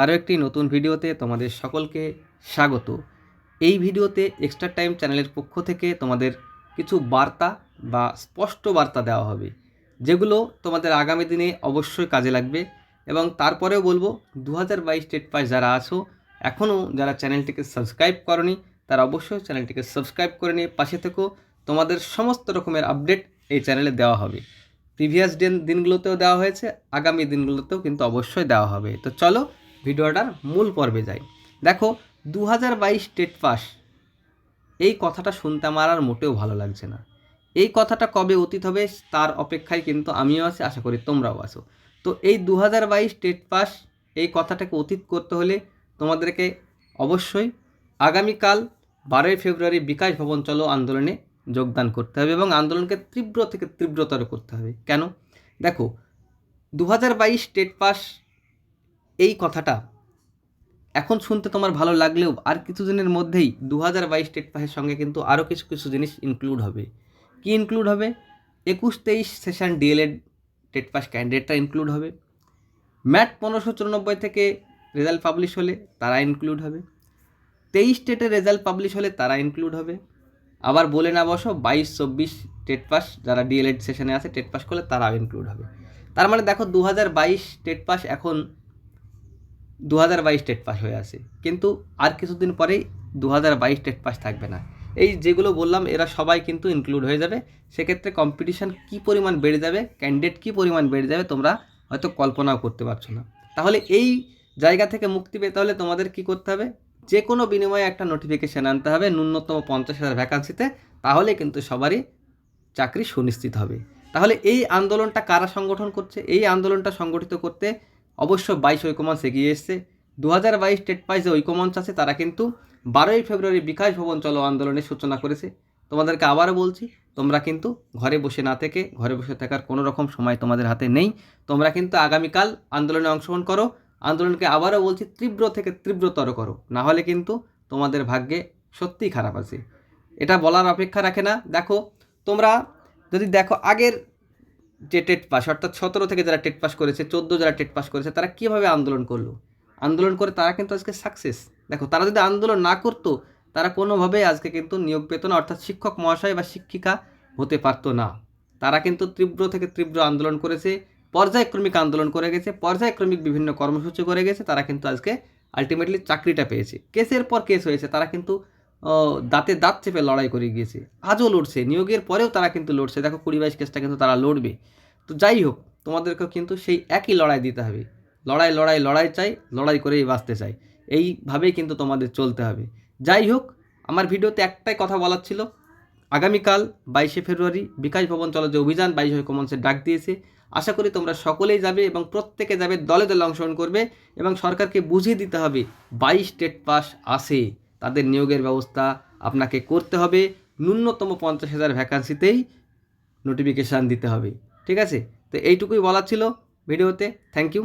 আরও একটি নতুন ভিডিওতে তোমাদের সকলকে স্বাগত। এই ভিডিওতে এক্সট্রা টাইম চ্যানেলের পক্ষ থেকে তোমাদের কিছু বার্তা বা স্পষ্ট বার্তা দেওয়া হবে, যেগুলো তোমাদের আগামী দিনে অবশ্যই কাজে লাগবে এবং তারপরেও বলব দু হাজার বাইশ স্টেট পাস যারা আছো, এখনও যারা চ্যানেলটিকে সাবস্ক্রাইব করনি, তারা অবশ্যই চ্যানেলটিকে সাবস্ক্রাইব করে নিয়ে পাশে থেকেও তোমাদের সমস্ত রকমের আপডেট এই চ্যানেলে দেওয়া হবে। প্রিভিয়াস দিন দিনগুলোতেও দেওয়া হয়েছে, আগামী দিনগুলোতেও কিন্তু অবশ্যই দেওয়া হবে। তো চলো ভিডিওটার মূল পর্বে যাই। দেখো দু হাজার বাইশ স্টেট পাস। এই কথাটা শুনতে আমার আর মোটেও ভালো লাগছে না। এই কথাটা কবে অতীত হবে তার অপেক্ষায় কিন্তু আমিও আছি, আশা করি তোমরাও আছো। তো এই দু হাজার বাইশ স্টেট পাস, এই কথাটাকে অতীত করতে হলে তোমাদেরকে অবশ্যই আগামীকাল বারোই ফেব্রুয়ারি বিকাশ ভবন চলো আন্দোলনে যোগদান করতে হবে এবং আন্দোলনকে তীব্র থেকে তীব্রতর করতে হবে। কেন? দেখো দু হাজার বাইশ স্টেট পাস কথাটা। এখন শুনতে তোমার ভালো লাগলেও আর কিছুদিনের মধ্যেই দু হাজার বাইশ স্টেট পাসের সঙ্গে কিন্তু আরও কিছু কিছু জিনিস ইনক্লুড হবে। কি ইনক্লুড হবে? একুশ তেইশ সেশন ডিএলএড টেট পাস ক্যান্ডিডেটরা ইনক্লুড হবে। ম্যাট পনেরোশো চুরানব্বই থেকে রেজাল্ট পাবলিশ হলে তারা ইনক্লুড হবে। তেইশ স্টেটের রেজাল্ট পাবলিশ হলে তারা ইনক্লুড হবে। আবার বলে না বসো, বাইশ, চব্বিশ টেট পাস যারা ডিএলএড সেশনে আছে, টেট পাস করলে তারাও ইনক্লুড হবে। তার মানে দেখো দু হাজার বাইশ টেট পাস এখন দু হাজার বাইশ টেট পাস হয়ে আছে। কিন্তু আর কিছুদিন পরেই দু হাজার বাইশ টেট পাস থাকবে না। এই যেগুলো বললাম, এরা সবাই কিন্তু ইনক্লুড হয়ে যাবে। সেক্ষেত্রে কম্পিটিশান কী পরিমাণ বেড়ে যাবে ক্যান্ডিডেট কী পরিমাণ বেড়ে যাবে, তোমরা হয়তো কল্পনাও করতে পারছ না। তাহলে এই জায়গা থেকে মুক্তি পেতে হলে তোমাদের কি করতে হবে? যে কোনো বিনিময়ে একটা নোটিফিকেশান আনতে হবে ন্যূনতম পঞ্চাশ হাজার ভ্যাকান্সিতে তাহলে কিন্তু সবারই চাকরি সুনিশ্চিত হবে। তাহলে এই আন্দোলনটা কারা সংগঠন করছে? এই আন্দোলনটা সংগঠিত করতে অবশ্য বাইশ ঐকমঞ্চ এগিয়ে এসছে। দু হাজার বাইশ স্টেট পাইস যে ঐকমঞ্চ আছে, তারা কিন্তু বারোই ফেব্রুয়ারি বিকাশ ভবন চলো আন্দোলনের সূচনা করেছে। তোমাদেরকে আবারও বলছি, তোমরা কিন্তু ঘরে বসে না থেকে, ঘরে বসে থাকার কোনো রকম সময় তোমাদের হাতে নেই। তোমরা কিন্তু আগামীকাল আন্দোলনে অংশগ্রহণ করো। আন্দোলনকে আবারও বলছি, তীব্র থেকে তীব্রতর করো। না হলে কিন্তু তোমাদের ভাগ্যে সত্যিই খারাপ আছে। এটা বলার অপেক্ষা রাখে না। দেখো, তোমরা যদি দেখো আগের যে টেট পাস, অর্থাৎ সতেরো থেকে যারা টেট পাস করেছে, চোদ্দ যারা টেট পাস করেছে, তারা কীভাবে আন্দোলন করল? আন্দোলন করে তারা কিন্তু আজকে সাকসেস দেখো, তারা যদি আন্দোলন না করতো, তারা কোনোভাবেই আজকে কিন্তু নিয়োগ পেত না, অর্থাৎ শিক্ষক মহাশয় বা শিক্ষিকা হতে পারতো না। তারা কিন্তু তীব্র থেকে তীব্র আন্দোলন করেছে, পর্যায়ক্রমিক আন্দোলন করে গেছে, পর্যায়ক্রমিক বিভিন্ন কর্মসূচি করে গেছে, তারা কিন্তু আজকে আলটিমেটলি চাকরিটা পেয়েছে। কেসের পর কেস হয়েছে, তারা কিন্তু দাঁতে দাঁত চেপে লড়াই করে গিয়েছে। আজও লড়ছে। নিয়োগের পরেও তারা কিন্তু লড়ছে। দেখো, কুড়ি বাইশ কেসটা কিন্তু তারা লড়বে। তো যাই হোক, তোমাদেরকেও কিন্তু সেই একই লড়াই দিতে হবে। লড়াই লড়াই লড়াই চাই, লড়াই করেই বাঁচতে চাই। এইভাবেই কিন্তু তোমাদের চলতে হবে। যাই হোক, আমার ভিডিওতে একটাই কথা বলার ছিল। আগামীকাল বাইশে ফেব্রুয়ারি বিকাশ ভবন চলো যে অভিযান, বাইশ কমন্সের ডাক দিয়েছে। আশা করি তোমরা সকলেই যাবে এবং প্রত্যেকে যাবে, দলে দলে অংশগ্রহণ করবে এবং সরকারকে বুঝিয়ে দিতে হবে, বাইশ স্টেট পাস আসে তাদের নিয়োগের ব্যবস্থা আপনাকে করতে হবে। ন্যূনতম পঞ্চাশ হাজার ভ্যাকান্সিতেই নোটিফিকেশান দিতে হবে। ঠিক আছে? তো এইটুকুই বলা ছিল ভিডিওতে। Thank you